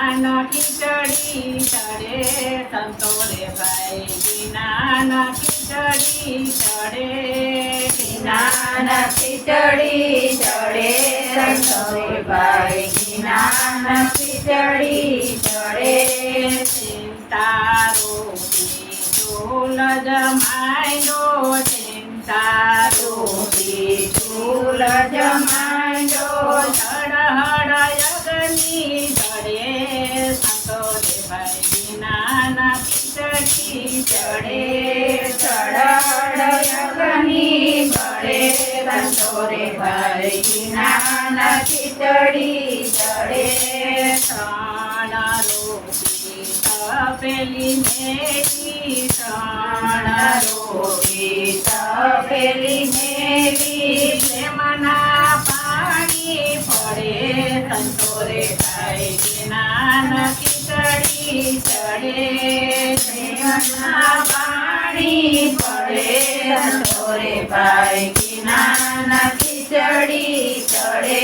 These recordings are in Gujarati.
જ્ઞાન ખીચડી ચડે સંતોરે ભાઈ જ્ઞાન ખીચડી ચડે. જ્ઞાન ખીચડી ચડે સંતોરે ભાઈ જ્ઞાન ખીચડી ચડે. ચિંતારો ચૂલ જમાયો ચિંતારો હળ યગની ચડે સંતોરે ભાઈ જ્ઞાન ખીચડી ચડે ચડે ચડડ યગની બળે સંતોરે ભાઈ જ્ઞાન ખીચડી ચડે પેલી મેરી ત્રણ રોટી તપેલી મેલી. સંતોરે ભાઈ જ્ઞાન ખીચડી ચડે પ્રેમના પાણી પડે. સંતોરે ભાઈ નાનકી ચડી ચડે.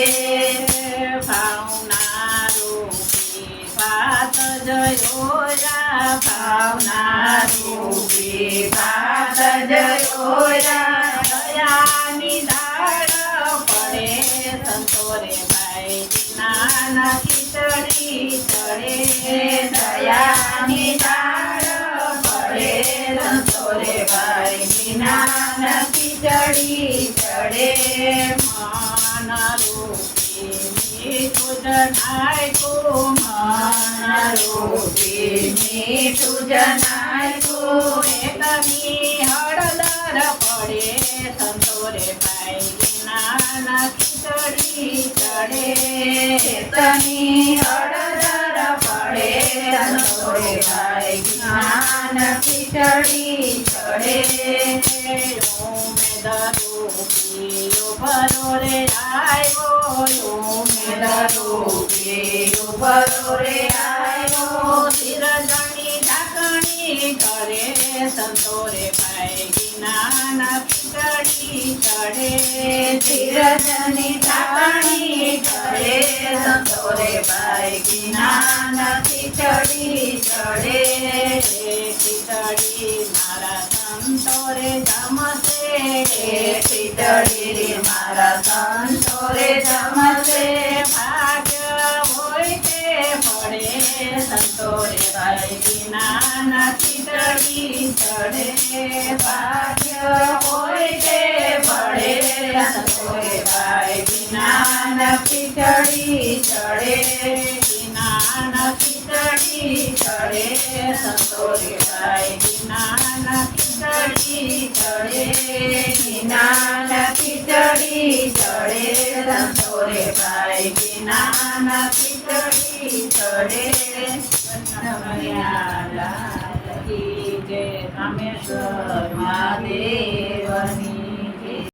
ભાવના રૂપી ભાત જયોરા ભાવના રૂપી ભાત જયોરા દયાની દાળ પડે સંતોરે જ્ઞાન ખીચડી ચડે દયાની દાળ પડે સંતોરે ભાઈ જ્ઞાન ખીચડી ચડે મન રૂપી જનાય કુમાર રૂપી મીઠું જનાયું એકમી હળદર ખીચડી ચડે તની હળદર પડે સંતોરે ભાઈ જ્ઞાન ખીચડી ચડે ભરો રે આવ્યો રૂપી ખીચડી ચડે ધીરજની તાણી કરે, સંતોરે ભાઈ જ્ઞાન ચડી ચડે ખીચડી મારા સંતોરે જમશે ખીચડી મારા સંતોરે જમશે ભાગ્ય હોય તે પડે સંતોરે ભાઈ જ્ઞાન ચડી ચડે ભાગ્ય ખીચડી ચડે. જ્ઞાન ખીચડી ચડે સંતોરે ભાઈ જ્ઞાન ખીચડી ચડે. જ્ઞાન ખીચડી ચડે સંતોરે ભાઈ જ્ઞાન ખીચડી ચડે. રામેશ્વર મહાદેવની